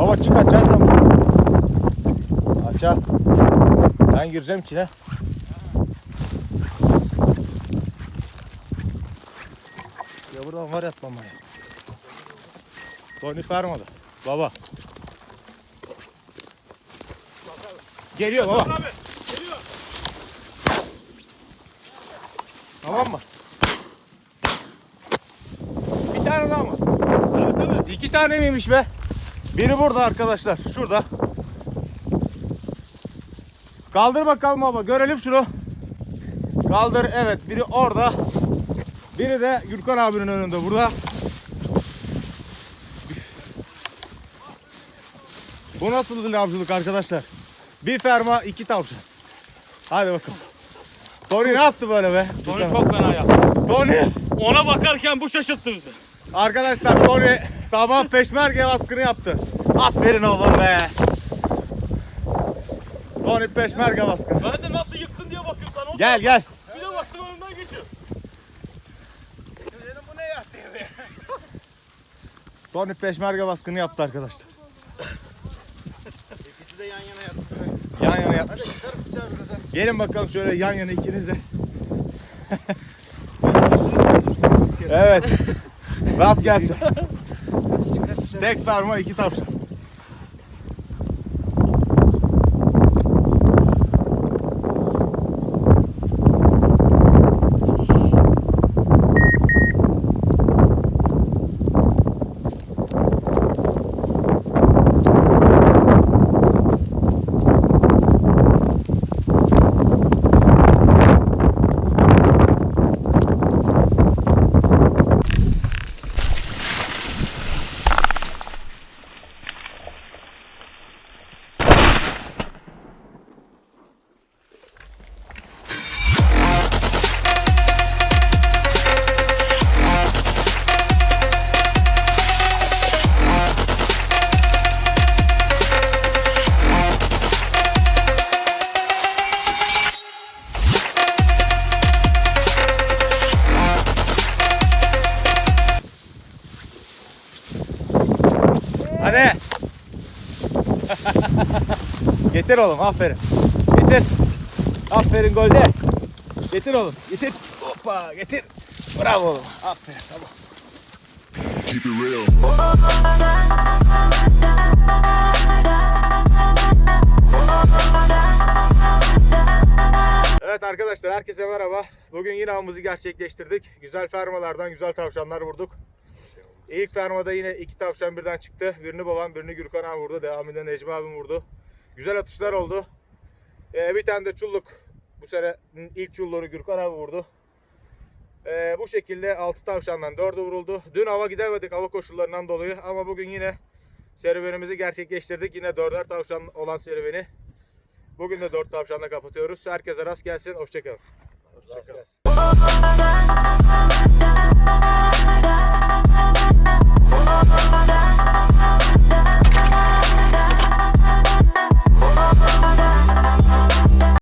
Baba çık açar sen. Açar. Ben gireceğim içine. Ya buradan var yatmam ya. Tony fermadı. Baba. Geliyor baba. Abi geliyor. Tamam mı? Bir tane daha mı? Evet evet. İki tane miymiş be? Biri burada arkadaşlar. Şurada. Kaldır bakalım baba. Görelim şunu. Kaldır. Evet. Biri orada. Biri de Gürkan abinin önünde. Burada. Bu nasıl bir avcılık arkadaşlar? Bir ferma, iki tavşan. Hadi bakalım. Tony ne yaptı böyle be? Tony çok fena yaptı. Tony. Ona bakarken bu şaşırttı bizi. Arkadaşlar Tony sabah peşmerge baskını yaptı. Aferin oğlum be. Tony peşmerge baskını. Ben de nasıl yıktın diye bakıyorum sana. Gel gel. Bir de baktım önümden geçiyor. Dedim bu ne ya. Tony peşmerge baskını yaptı arkadaşlar. İkisi de yan yana yattı. Yan yana yapmış. Hadi çıkar bıçağı buradan. Gelin bakalım şöyle yan yana ikiniz de. evet. Rast gelsin. Tek sarma iki tavşan. Hadi. Getir oğlum aferin. Getir. Aferin golde. Getir oğlum. Getir. Hoppa getir. Bravo oğlum. Aferin. Tamam. Keep it real. Evet arkadaşlar herkese merhaba. Bugün yine avımızı gerçekleştirdik. Güzel fermalardan güzel tavşanlar vurduk. İlk fermada yine iki tavşan birden çıktı. Birini babam birini Gürkan abi vurdu. Devamında Necmi abim vurdu. Güzel atışlar oldu. Ee, bir tane de çulluk. Bu sene ilk çulluğunu Gürkan abi vurdu. Ee, bu şekilde 6 tavşandan 4'ü vuruldu. Dün hava gidemedik hava koşullarından dolayı ama bugün yine serüvenimizi gerçekleştirdik. Yine 4'er tavşan olan serüveni. Bugün de 4 tavşanla kapatıyoruz. Herkese rast gelsin. Hoşçakalın. Rast gelsin.